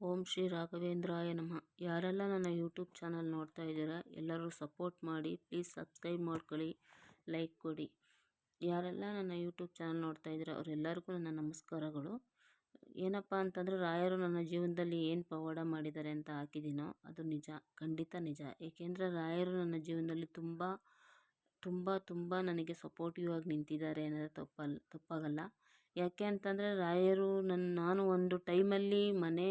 ಓಂ ಶ್ರೀ ರಾಘವೇಂದ್ರಾಯ ನಮಃ. ಯಾರೆಲ್ಲ ನನ್ನ ಯೂಟ್ಯೂಬ್ ಚಾನಲ್ ನೋಡ್ತಾ ಇದ್ದೀರಾ, ಎಲ್ಲರೂ ಸಪೋರ್ಟ್ ಮಾಡಿ, ಪ್ಲೀಸ್ ಸಬ್ಸ್ಕ್ರೈಬ್ ಮಾಡ್ಕೊಳ್ಳಿ, ಲೈಕ್ ಕೊಡಿ. ಯಾರೆಲ್ಲ ನನ್ನ ಯೂಟ್ಯೂಬ್ ಚಾನಲ್ ನೋಡ್ತಾ ಇದ್ದೀರಾ, ಅವರೆಲ್ಲರಿಗೂ ನನ್ನ ನಮಸ್ಕಾರಗಳು. ಏನಪ್ಪ ಅಂತಂದರೆ, ರಾಯರು ನನ್ನ ಜೀವನದಲ್ಲಿ ಏನು ಪವಾಡ ಮಾಡಿದ್ದಾರೆ ಅಂತ ಹಾಕಿದ್ದೀನೋ, ಅದು ನಿಜ, ಖಂಡಿತ ನಿಜ. ಏಕೆಂದರೆ, ರಾಯರು ನನ್ನ ಜೀವನದಲ್ಲಿ ತುಂಬ ತುಂಬ ತುಂಬ ನನಗೆ ಸಪೋರ್ಟಿವ್ ಆಗಿ ನಿಂತಿದ್ದಾರೆ ಅನ್ನೋದು ತಪ್ಪಲ್ಲ ತಪ್ಪಾಗಲ್ಲ. ಯಾಕೆ ಅಂತಂದರೆ ರಾಯರು ನನ್ನ ನಾನು ಒಂದು ಟೈಮಲ್ಲಿ ಮನೆ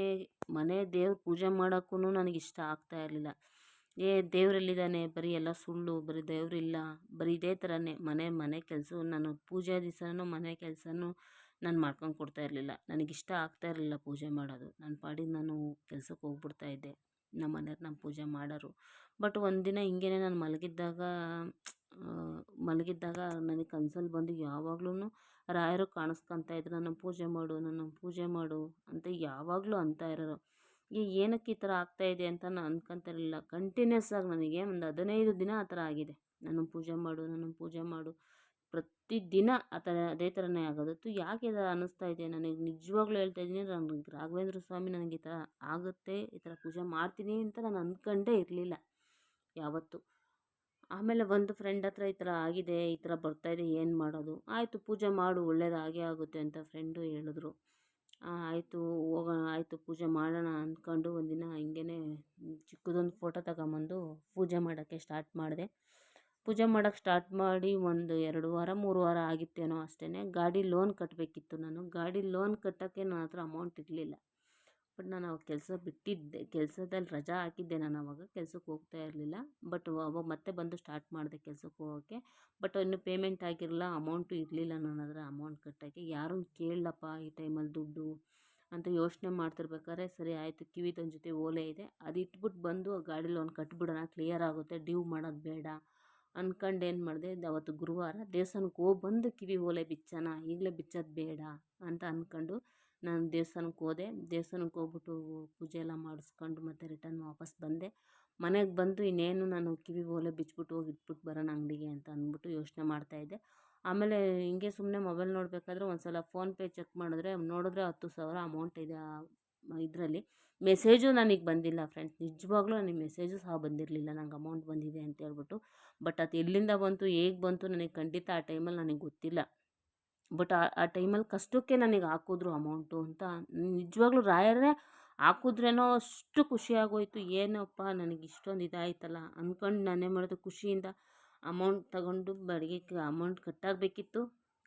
ಮನೆ ದೇವ್ರ ಪೂಜೆ ಮಾಡೋಕ್ಕೂ ನನಗೆ ಇಷ್ಟ ಆಗ್ತಾ ಇರಲಿಲ್ಲ. ಏ, ದೇವರೆಲ್ಲಿದ್ದಾನೆ, ಬರೀ ಎಲ್ಲ ಸುಳ್ಳು, ಬರೀ ದೇವರಿಲ್ಲ, ಬರೀ ಇದೇ ಥರನೇ ಮನೆ ಮನೆ ಕೆಲಸ ನಾನು ಪೂಜೆ ದಿವಸನೂ, ಮನೆ ಕೆಲಸನೂ ನಾನು ಮಾಡ್ಕೊಂಡು ಕೊಡ್ತಾ ಇರಲಿಲ್ಲ. ನನಗಿಷ್ಟ ಆಗ್ತಾ ಇರಲಿಲ್ಲ ಪೂಜೆ ಮಾಡೋದು. ನನ್ನ ಪಾಡಿಗೆ ನಾನು ಕೆಲ್ಸಕ್ಕೆ ಹೋಗ್ಬಿಡ್ತಾ ಇದ್ದೆ. ನಮ್ಮ ಮನೆಯವ್ರು ನಮ್ಮ ಪೂಜೆ ಮಾಡೋರು. ಬಟ್ ಒಂದಿನ ಹಿಂಗೇನೆ ನಾನು ಮಲಗಿದ್ದಾಗ ಮಲಗಿದ್ದಾಗ ನನಗೆ ಕನಸಲ್ಲಿ ಬಂದು ಯಾವಾಗ್ಲೂ ರಾಯರು ಕಾಣಿಸ್ಕೊಂತ ಇದ್ರು, ನನ್ನ ಪೂಜೆ ಮಾಡು, ನನ್ನ ಪೂಜೆ ಮಾಡು ಅಂತ ಯಾವಾಗಲೂ ಅಂತ ಇರೋರು. ಈಗ ಏನಕ್ಕೆ ಈ ಥರ ಆಗ್ತಾಯಿದೆ ಅಂತ ನಾನು ಅನ್ಕೊಂತಿರ್ಲಿಲ್ಲ. ಕಂಟಿನ್ಯೂಸ್ ಆಗಿ ನನಗೆ ಒಂದು ಹದಿನೈದು ದಿನ ಆ ಥರ ಆಗಿದೆ. ನನ್ನ ಪೂಜೆ ಮಾಡು, ನನ್ನ ಪೂಜೆ ಮಾಡು ಪ್ರತಿದಿನ ಆ ಥರ, ಅದೇ ಥರನೇ ಆಗೋದು. ಯಾಕೆ ಇದು ಅನ್ನಿಸ್ತಾ ಇದೆ ನನಗೆ ನಿಜವಾಗ್ಲೂ ಹೇಳ್ತಾ ಇದ್ದೀನಿ. ನಾನು ರಾಘವೇಂದ್ರ ಸ್ವಾಮಿ ನನಗೆ ಈ ಥರ ಆಗುತ್ತೆ, ಈ ಥರ ಪೂಜೆ ಮಾಡ್ತೀನಿ ಅಂತ ನಾನು ಅಂದ್ಕೊಂಡೇ ಇರಲಿಲ್ಲ ಯಾವತ್ತೂ. ಆಮೇಲೆ ಒಂದು ಫ್ರೆಂಡ್ ಹತ್ರ ಈ ಥರ ಆಗಿದೆ, ಈ ಥರ ಬರ್ತಾಯಿದೆ ಏನು ಮಾಡೋದು? ಆಯಿತು, ಪೂಜೆ ಮಾಡು, ಒಳ್ಳೇದು ಆಗೇ ಆಗುತ್ತೆ ಅಂತ ಫ್ರೆಂಡು ಹೇಳಿದ್ರು. ಆಯಿತು ಹೋಗೋಣ ಆಯಿತು, ಪೂಜೆ ಮಾಡೋಣ ಅಂದ್ಕೊಂಡು ಒಂದಿನ ಹಿಂಗೇ ಚಿಕ್ಕದೊಂದು ಫೋಟೋ ತಗೊಂಬಂದು ಪೂಜೆ ಮಾಡೋಕ್ಕೆ ಸ್ಟಾರ್ಟ್ ಮಾಡಿದೆ. ಪೂಜೆ ಮಾಡೋಕ್ಕೆ ಸ್ಟಾರ್ಟ್ ಮಾಡಿ ಒಂದು ಎರಡು ವಾರ, ಮೂರು ವಾರ ಆಗಿತ್ತೇನೋ ಅಷ್ಟೇ ಗಾಡಿ ಲೋನ್ ಕಟ್ಟಬೇಕಿತ್ತು ನಾನು. ಗಾಡಿ ಲೋನ್ ಕಟ್ಟೋಕ್ಕೆ ನನ್ನ ಹತ್ರ ಅಮೌಂಟ್ ಇರಲಿಲ್ಲ. ಬಟ್ ನಾನು ಅವಾಗ ಕೆಲಸ ಬಿಟ್ಟಿದ್ದೆ ಕೆಲಸದಲ್ಲಿ ರಜಾ ಹಾಕಿದ್ದೆ ನಾನು ಅವಾಗ ಕೆಲ್ಸಕ್ಕೆ ಹೋಗ್ತಾ ಇರಲಿಲ್ಲ. ಬಟ್ ಅವಾಗ ಮತ್ತೆ ಬಂದು ಸ್ಟಾರ್ಟ್ ಮಾಡಿದೆ ಕೆಲ್ಸಕ್ಕೆ ಹೋಗೋಕ್ಕೆ ಬಟ್ ಇನ್ನೂ ಪೇಮೆಂಟ್ ಆಗಿರಲಿಲ್ಲ ಅಮೌಂಟು ಇರಲಿಲ್ಲ ನನ್ನ ಹತ್ರ, ಅಮೌಂಟ್ ಕಟ್ಟೋಕ್ಕೆ. ಯಾರೂ ಕೇಳಲಪ್ಪ ಈ ಟೈಮಲ್ಲಿ ದುಡ್ಡು ಅಂತ ಯೋಚನೆ ಮಾಡ್ತಿರ್ಬೇಕಾದ್ರೆ, ಸರಿ ಆಯಿತು ತನ್ನ ಜೊತೆ ಓಲೆ ಇದೆ. ಅದು ಇಟ್ಬಿಟ್ಟು ಬಂದು ಗಾಡಿ ಲೋನ್ ಕಟ್ಬಿಡೋಣ ಕ್ಲಿಯರ್ ಆಗುತ್ತೆ, ಡ್ಯೂ ಮಾಡೋದು ಬೇಡ ಅಂದ್ಕೊಂಡು ಏನು ಮಾಡಿದೆ ಅವತ್ತು ಗುರುವಾರ ದೇವಸ್ಥಾನಕ್ಕೆ ಹೋಗಿ ಬಂದು ಕಿವಿ ಓಲೆ ಬಿಚ್ಚೋಣ, ಈಗಲೇ ಬಿಚ್ಚೋದು ಬೇಡ ಅಂತ ಅಂದ್ಕೊಂಡು ನಾನು ದೇವಸ್ಥಾನಕ್ಕೆ ಹೋದೆ. ದೇವಸ್ಥಾನಕ್ಕೆ ಹೋಗ್ಬಿಟ್ಟು ಪೂಜೆ ಎಲ್ಲ ಮಾಡಿಸ್ಕೊಂಡು ಮತ್ತೆ ರಿಟರ್ನ್ ವಾಪಸ್ ಬಂದೆ. ಮನೆಗೆ ಬಂದು ಇನ್ನೇನು ನಾನು ಕಿವಿ ಓಲೆ ಬಿಚ್ಚಿಬಿಟ್ಟು ಹೋಗಿ ಇಟ್ಬಿಟ್ಟು ಬರೋಣ ಅಂಗಡಿಗೆ ಅಂತ ಅಂದ್ಬಿಟ್ಟು ಯೋಚನೆ ಮಾಡ್ತಾಯಿದ್ದೆ ಆಮೇಲೆ ಹಿಂಗೆ ಸುಮ್ಮನೆ ಮೊಬೈಲ್ ನೋಡಬೇಕಾದ್ರೆ ಒಂದು ಸಲ ಫೋನ್ಪೇ ಚೆಕ್ ಮಾಡಿದ್ರೆ ನೋಡಿದ್ರೆ ಹತ್ತು ಸಾವಿರ ಅಮೌಂಟ್ ಇದೆ ಇದರಲ್ಲಿ. ಮೆಸೇಜು ನನಗೆ ಬಂದಿಲ್ಲ ಫ್ರೆಂಡ್ಸ್. ನಿಜವಾಗ್ಲೂ ನನಗೆ ಮೆಸೇಜು ಸಹ ಬಂದಿರಲಿಲ್ಲ. ನಂಗೆ ಅಮೌಂಟ್ ಬಂದಿದೆ ಅಂತ ಹೇಳ್ಬಿಟ್ಟು. ಬಟ್ ಅದು ಎಲ್ಲಿಂದ ಬಂತು, ಹೇಗೆ ಬಂತು ನನಗೆ ಖಂಡಿತ ಆ ಟೈಮಲ್ಲಿ ನನಗೆ ಗೊತ್ತಿಲ್ಲ. ಬಟ್ ಆ ಆ ಟೈಮಲ್ಲಿ ಕಷ್ಟಕ್ಕೆ ನನಗೆ ಹಾಕಿದ್ರು ಅಮೌಂಟು ಅಂತ ನಿಜವಾಗ್ಲೂ ರಾಯರೇ ಹಾಕಿದ್ರೇನೋ ಅಷ್ಟು ಖುಷಿಯಾಗೋಯ್ತು. ಏನಪ್ಪ ನನಗೆ ಇಷ್ಟೊಂದು ಇದಾಯ್ತಲ್ಲ ಅಂದ್ಕೊಂಡು ನಾನೇ ಮಾಡೋದು ಖುಷಿಯಿಂದ ಅಮೌಂಟ್ ತಗೊಂಡು ಬಾಡಿಗೆಗೆ ಅಮೌಂಟ್ ಕಟ್ಟಾಗಬೇಕಿತ್ತು.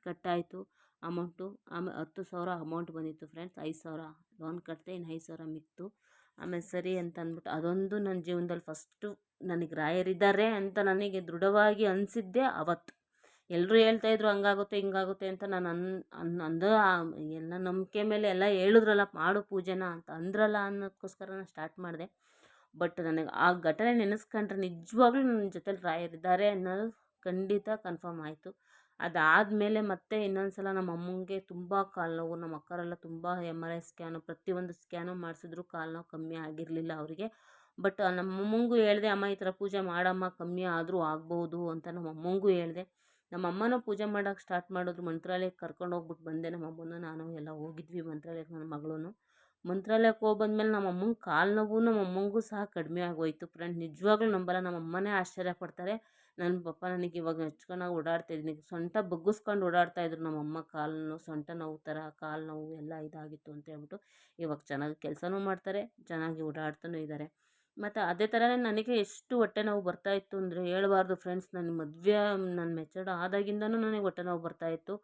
ಕಟ್ಟಾಯಿತು ಅಮೌಂಟು. ಆಮೇಲೆ ಹತ್ತು ಸಾವಿರ ಅಮೌಂಟ್ ಬಂದಿತ್ತು ಫ್ರೆಂಡ್ಸ್. ಐದು ಸಾವಿರ ಲೋನ್ ಕಟ್ಟಿದೆ ಇನ್ನು ಐದು ಸಾವಿರ ಮಿಕ್ತು ಆಮೇಲೆ ಸರಿ ಅಂತ ಅಂದ್ಬಿಟ್ಟು ಅದೊಂದು ನನ್ನ ಜೀವನದಲ್ಲಿ ಫಸ್ಟು ನನಗೆ ರಾಯರಿದ್ದಾರೆ ಅಂತ ನನಗೆ ದೃಢವಾಗಿ ಅನಿಸಿದ್ದೆ ಅವತ್ತು. ಎಲ್ಲರೂ ಹೇಳ್ತಾಯಿದ್ರು ಹಂಗಾಗುತ್ತೆ, ಹಿಂಗಾಗುತ್ತೆ ಅಂತ ನಾನು ಅನ್ ಅನ್, ಅಂದು ಎಲ್ಲ ನಂಬಿಕೆ ಮೇಲೆ ಎಲ್ಲ ಹೇಳಿದ್ರಲ್ಲ ಮಾಡು ಪೂಜೆನ ಅಂತ ಅಂದ್ರಲ್ಲ ಅನ್ನೋದಕ್ಕೋಸ್ಕರ ನಾನು ಸ್ಟಾರ್ಟ್ ಮಾಡಿದೆ. ಬಟ್ ನನಗೆ ಆ ಘಟನೆ ನೆನೆಸ್ಕೊಂಡ್ರೆ ನಿಜವಾಗ್ಲೂ ನನ್ನ ಜೊತೇಲಿ ರಾಯರಿದ್ದಾರೆ ಅನ್ನೋದು ಖಂಡಿತ ಕನ್ಫರ್ಮ್ ಆಯಿತು. ಅದಾದಮೇಲೆ ಮತ್ತೆ ಇನ್ನೊಂದು ಸಲ ನಮ್ಮ ಅಮ್ಮಂಗೆ ತುಂಬ ಕಾಲು ನೋವು, ನಮ್ಮ ಅಕ್ಕರೆಲ್ಲ ತುಂಬ ಎಂ ಆರ್ ಐ ಸ್ಕ್ಯಾನು ಪ್ರತಿಯೊಂದು ಸ್ಕ್ಯಾನು ಮಾಡಿಸಿದ್ರು ಕಾಲು ನೋವು ಕಮ್ಮಿ ಆಗಿರಲಿಲ್ಲ ಅವರಿಗೆ. ಬಟ್ ನಮ್ಮ ಅಮ್ಮಂಗೂ ಹೇಳಿದೆ, ಅಮ್ಮ ಈ ಥರ ಪೂಜೆ ಮಾಡಮ್ಮ, ಕಮ್ಮಿ ಆದರೂ ಆಗ್ಬೋದು ಅಂತ ನಮ್ಮ ಅಮ್ಮಂಗೂ ಹೇಳಿದೆ. ನಮ್ಮ ಅಮ್ಮನೂ ಪೂಜೆ ಮಾಡೋಕೆ ಸ್ಟಾರ್ಟ್ ಮಾಡಿದ್ರು. ಮಂತ್ರಾಲಯಕ್ಕೆ ಕರ್ಕೊಂಡು ಹೋಗ್ಬಿಟ್ಟು ಬಂದೆ. ನಮ್ಮ ಅಮ್ಮನ ನಾನು ಎಲ್ಲ ಹೋಗಿದ್ವಿ ಮಂತ್ರಾಲಯಕ್ಕೆ ನನ್ನ ಮಗಳೂ ಮಂತ್ರಾಲಯಕ್ಕೆ ಹೋಗಿ ಬಂದಮೇಲೆ ನಮ್ಮ ಅಮ್ಮಂಗೆ ಕಾಲು ನೋವು ನಮ್ಮ ಅಮ್ಮಂಗೂ ಸಹ ಕಡಿಮೆ ಆಗೋಯಿತು ಫ್ರೆಂಡ್ ನಿಜವಾಗ್ಲೂ ನಂಬಲ್ಲ. ನಮ್ಮ ಅಮ್ಮನೇ ಆಶ್ಚರ್ಯ ಪಡ್ತಾರೆ. ನನ್ನ ಪಪ್ಪ ನನಗೆ ಇವಾಗ ಹಚ್ಕೊಂಡಾಗ ಓಡಾಡ್ತಾ ಇದ್ದೀನಿ. ಸೊಂಟ ಬಗ್ಗಿಸ್ಕೊಂಡು ಓಡಾಡ್ತಾ ಇದ್ರು ನಮ್ಮ ಅಮ್ಮ ಕಾಲು ನೋವು ಸೊಂಟ ನೋವು ಥರ ಕಾಲು ನೋವು ಎಲ್ಲ ಇದಾಗಿತ್ತು ಅಂತ ಹೇಳ್ಬಿಟ್ಟು ಇವಾಗ ಚೆನ್ನಾಗಿ ಕೆಲಸನೂ ಮಾಡ್ತಾರೆ. ಚೆನ್ನಾಗಿ ಓಡಾಡ್ತಾನೂ ಇದ್ದಾರೆ ಮತ್ತು ಅದೇ ಥರನೇ ನನಗೆ ಎಷ್ಟು ಹೊಟ್ಟೆ ನೋವು ಬರ್ತಾಯಿತ್ತು ಅಂದರೆ ಹೇಳ್ಬಾರ್ದು ಫ್ರೆಂಡ್ಸ್ ನನ್ನ ಮದುವೆ ನನ್ನ ಮೆಚೂರ್ಡ್ ಆದಾಗಿಂದನೂ ನನಗೆ ಹೊಟ್ಟೆ ನೋವು ಬರ್ತಾಯಿತ್ತು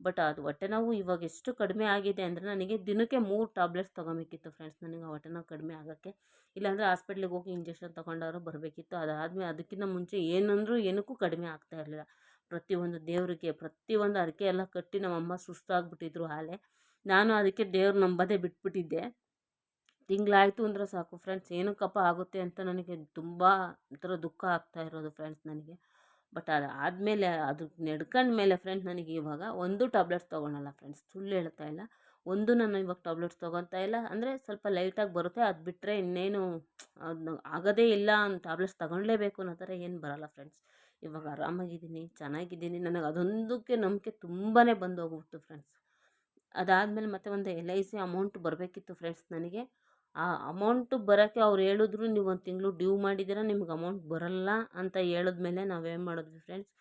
ಬಟ್ ಅದು ಹೊಟ್ಟೆ ನೋವು ಇವಾಗ ಎಷ್ಟು ಕಡಿಮೆ ಆಗಿದೆ ಅಂದರೆ ನನಗೆ ದಿನಕ್ಕೆ ಮೂರು ಟ್ಯಾಬ್ಲೆಟ್ಸ್ ತೊಗೊಬೇಕಿತ್ತು ಫ್ರೆಂಡ್ಸ್ ನನಗೆ ಹೊಟ್ಟೆ ನೋವು ಕಡಿಮೆ ಆಗೋಕ್ಕೆ. ಇಲ್ಲಾಂದರೆ ಹಾಸ್ಪಿಟ್ಲಿಗೆ ಹೋಗಿ ಇಂಜೆಕ್ಷನ್ ತೊಗೊಂಡವರು ಬರಬೇಕಿತ್ತು. ಅದಾದಮೇಲೆ ಅದಕ್ಕಿಂತ ಮುಂಚೆ ಏನಂದರೂ ಏನಕ್ಕೂ ಕಡಿಮೆ ಆಗ್ತಾ ಇರಲಿಲ್ಲ. ಪ್ರತಿಯೊಂದು ದೇವರಿಗೆ, ಪ್ರತಿಯೊಂದು ಹರಕೆ ಎಲ್ಲ ಕಟ್ಟಿ ನಮ್ಮಮ್ಮ ಸುಸ್ತಾಗ್ಬಿಟ್ಟಿದ್ರು ಹಾಲೆ ನಾನು ಅದಕ್ಕೆ ದೇವ್ರು ನಂಬೋದೇ ಬಿಟ್ಬಿಟ್ಟಿದ್ದೆ. ತಿಂಗಳಾಯಿತು ಅಂದರೆ ಸಾಕು. ಫ್ರೆಂಡ್ಸ್ ಏನಕ್ಕಪ್ಪ ಆಗುತ್ತೆ ಅಂತ ನನಗೆ ತುಂಬ ಒಂಥರ ದುಃಖ ಆಗ್ತಾ ಇರೋದು ಫ್ರೆಂಡ್ಸ್ ನನಗೆ. ಬಟ್ ಅದು ಆದಮೇಲೆ, ಅದು ನಡ್ಕಂಡ ಮೇಲೆ ಫ್ರೆಂಡ್ಸ್ ನನಗೆ ಇವಾಗ ಒಂದು ಟ್ಯಾಬ್ಲೆಟ್ಸ್ ತೊಗೊಳಲ್ಲ ಫ್ರೆಂಡ್ಸ್. ಸುಳ್ಳು ಹೇಳ್ತಾ ಇಲ್ಲ. ಒಂದು ನಾನು ಇವಾಗ ಟ್ಯಾಬ್ಲೆಟ್ಸ್ ತೊಗೊತಾ ಇಲ್ಲ. ಅಂದರೆ ಸ್ವಲ್ಪ ಲೈಟಾಗಿ ಬರುತ್ತೆ. ಅದು ಬಿಟ್ಟರೆ ಇನ್ನೇನು ಅದು ಆಗೋದೇ ಇಲ್ಲ ಅಂತ ಟ್ಯಾಬ್ಲೆಟ್ಸ್ ತೊಗೊಳ್ಳೇಬೇಕು ಅನ್ನೋ ಥರ ಏನು ಬರೋಲ್ಲ ಫ್ರೆಂಡ್ಸ್. ಇವಾಗ ಆರಾಮಾಗಿದ್ದೀನಿ, ಚೆನ್ನಾಗಿದ್ದೀನಿ. ನನಗೆ ಅದೊಂದಕ್ಕೆ ನಂಬಿಕೆ ತುಂಬಾ ಬಂದು ಹೋಗ್ಬಿಡ್ತು ಫ್ರೆಂಡ್ಸ್. ಅದಾದಮೇಲೆ ಮತ್ತೆ ಒಂದು ಎಲ್ ಐ ಸಿ ಅಮೌಂಟ್ ಬರಬೇಕಿತ್ತು ಫ್ರೆಂಡ್ಸ್ ನನಗೆ. ಆ ಅಮೌಂಟು ಬರೋಕ್ಕೆ ಅವ್ರು ಹೇಳಿದ್ರು, ನೀವು ಒಂದು ತಿಂಗಳು ಡ್ಯೂ ಮಾಡಿದ್ದೀರ, ನಿಮ್ಗೆ ಅಮೌಂಟ್ ಬರೋಲ್ಲ ಅಂತ ಹೇಳಿದ್ಮೇಲೆ ನಾವೇನು ಮಾಡಿದ್ವಿ ಫ್ರೆಂಡ್ಸ್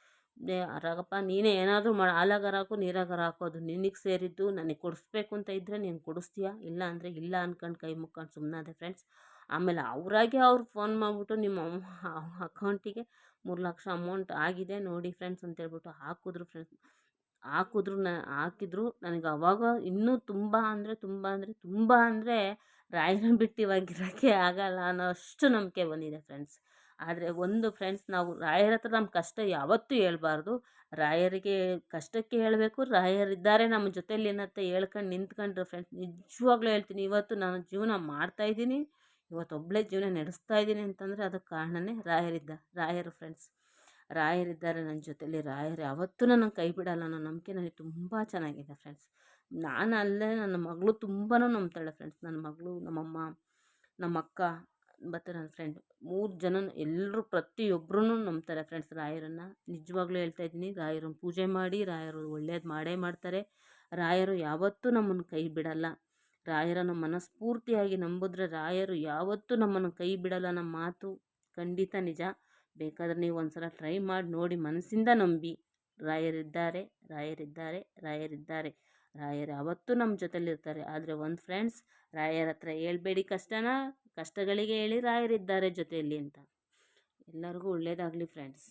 ರಾಗಪ್ಪ ನೀನೇ ಏನಾದರೂ ಮಾಡಿ, ಹಾಲಾಗಾರ ಹಾಕು, ನೀರಾಗಾರ ಹಾಕು, ಅದು ನಿನಗೆ ಸೇರಿದ್ದು, ನನಗೆ ಕೊಡಿಸ್ಬೇಕು ಅಂತ ಇದ್ದರೆ ನೀನು ಕೊಡಿಸ್ತೀಯಾ? ಇಲ್ಲ ಅಂದರೆ ಇಲ್ಲ ಅಂದ್ಕೊಂಡು ಕೈ ಮುಕ್ಕೊಂಡು ಸುಮ್ಮನಾದೆ ಫ್ರೆಂಡ್ಸ್ ಆಮೇಲೆ ಅವರಾಗೆ ಅವ್ರು ಫೋನ್ ಮಾಡಿಬಿಟ್ಟು ನಿಮ್ಮ ಅಕೌಂಟಿಗೆ ಮೂರು ಲಕ್ಷ ಅಮೌಂಟ್ ಆಗಿದೆ ನೋಡಿ ಫ್ರೆಂಡ್ಸ್ ಅಂತೇಳ್ಬಿಟ್ಟು ಹಾಕಿದ್ರು ಫ್ರೆಂಡ್ಸ್ ಹಾಕಿದ್ರು ನ, ಹಾಕಿದ್ರು. ನನಗೆ ಅವಾಗ ಇನ್ನೂ ತುಂಬ ಅಂದರೆ ತುಂಬ ಅಂದರೆ ತುಂಬ ಅಂದರೆ ರಾಯರನ್ನ ಬಿಟ್ಟು ಇವಾಗ ಆಗಲ್ಲ ಅನ್ನೋ ಅಷ್ಟು ನಂಬಿಕೆ ಬಂದಿದೆ ಫ್ರೆಂಡ್ಸ್. ಆದರೆ ಒಂದು ಫ್ರೆಂಡ್ಸ್ ನಾವು ರಾಯರ ಹತ್ರ ನಮ್ಮ ಕಷ್ಟ ಯಾವತ್ತೂ ಹೇಳ್ಬಾರ್ದು. ರಾಯರಿಗೆ ಕಷ್ಟಕ್ಕೆ ಹೇಳಬೇಕು ರಾಯರಿದ್ದಾರೆ ನಮ್ಮ ಜೊತೇಲಿ ಏನಂತ ಹೇಳ್ಕೊಂಡು ನಿಂತ್ಕೊಂಡ್ರು ಫ್ರೆಂಡ್ಸ್. ನಿಜವಾಗ್ಲೂ ಹೇಳ್ತೀನಿ, ಇವತ್ತು ನಾನು ಜೀವನ ಮಾಡ್ತಾಯಿದ್ದೀನಿ ಇವತ್ತು ಒಬ್ಬಳೇ ಜೀವನ ನಡೆಸ್ತಾ ಇದ್ದೀನಿ ಅಂತಂದರೆ ಅದಕ್ಕೆ ಕಾರಣನೇ ರಾಯರಿದ್ದ, ರಾಯರು ಫ್ರೆಂಡ್ಸ್. ರಾಯರಿದ್ದಾರೆ ನನ್ನ ಜೊತೆಲಿ. ರಾಯರು ಯಾವತ್ತೂ ನನ್ನ ಕೈ ಬಿಡಲ್ಲ. ಅನ್ನೋ ನಂಬಿಕೆ ನನಗೆ ತುಂಬ ಚೆನ್ನಾಗಿದೆ ಫ್ರೆಂಡ್ಸ್ ನಾನು ಅಲ್ಲೇ ನನ್ನ ಮಗಳು ತುಂಬಾ ನಂಬ್ತಾಳೆ ಫ್ರೆಂಡ್ಸ್ ನನ್ನ ಮಗಳು, ನಮ್ಮಮ್ಮ ನಮ್ಮ ಅಕ್ಕ ಮತ್ತು ನನ್ನ ಫ್ರೆಂಡ್ ಮೂರು ಜನ ಎಲ್ಲರೂ ಪ್ರತಿಯೊಬ್ಬರೂ ನಂಬ್ತಾರೆ ಫ್ರೆಂಡ್ಸ್ ರಾಯರನ್ನು ನಿಜವಾಗ್ಲೂ ಹೇಳ್ತಾ ಇದ್ದೀನಿ. ರಾಯರನ್ನ ಪೂಜೆ ಮಾಡಿ, ರಾಯರು ಒಳ್ಳೇದು ಮಾಡೇ ಮಾಡ್ತಾರೆ. ರಾಯರು ಯಾವತ್ತೂ ನಮ್ಮನ್ನು ಕೈ ಬಿಡಲ್ಲ. ರಾಯರನ್ನು ಮನಸ್ಫೂರ್ತಿಯಾಗಿ ನಂಬಿದ್ರೆ ರಾಯರು ಯಾವತ್ತೂ ನಮ್ಮನ್ನು ಕೈ ಬಿಡಲ್ಲ. ನಮ್ಮ ಮಾತು ಖಂಡಿತ ನಿಜ. ಬೇಕಾದ್ರೆ ನೀವು ಒಂದು ಸಲ ಟ್ರೈ ಮಾಡಿ ನೋಡಿ ಮನಸ್ಸಿಂದ ನಂಬಿ. ರಾಯರಿದ್ದಾರೆ ರಾಯರಿದ್ದಾರೆ ರಾಯರಿದ್ದಾರೆ. ರಾಯರು ಯಾವತ್ತೂ ನಮ್ಮ ಜೊತೆಲಿರ್ತಾರೆ. ಆದರೆ ಒಂದು ಫ್ರೆಂಡ್ಸ್ ರಾಯರ ಹತ್ರ ಹೇಳ್ಬೇಡಿ ಕಷ್ಟನ, ಕಷ್ಟಗಳಿಗೆ ಹೇಳಿ ರಾಯರಿದ್ದಾರೆ ಜೊತೆಯಲ್ಲಿ ಅಂತ. ಎಲ್ಲರಿಗೂ ಒಳ್ಳೆಯದಾಗಲಿ ಫ್ರೆಂಡ್ಸ್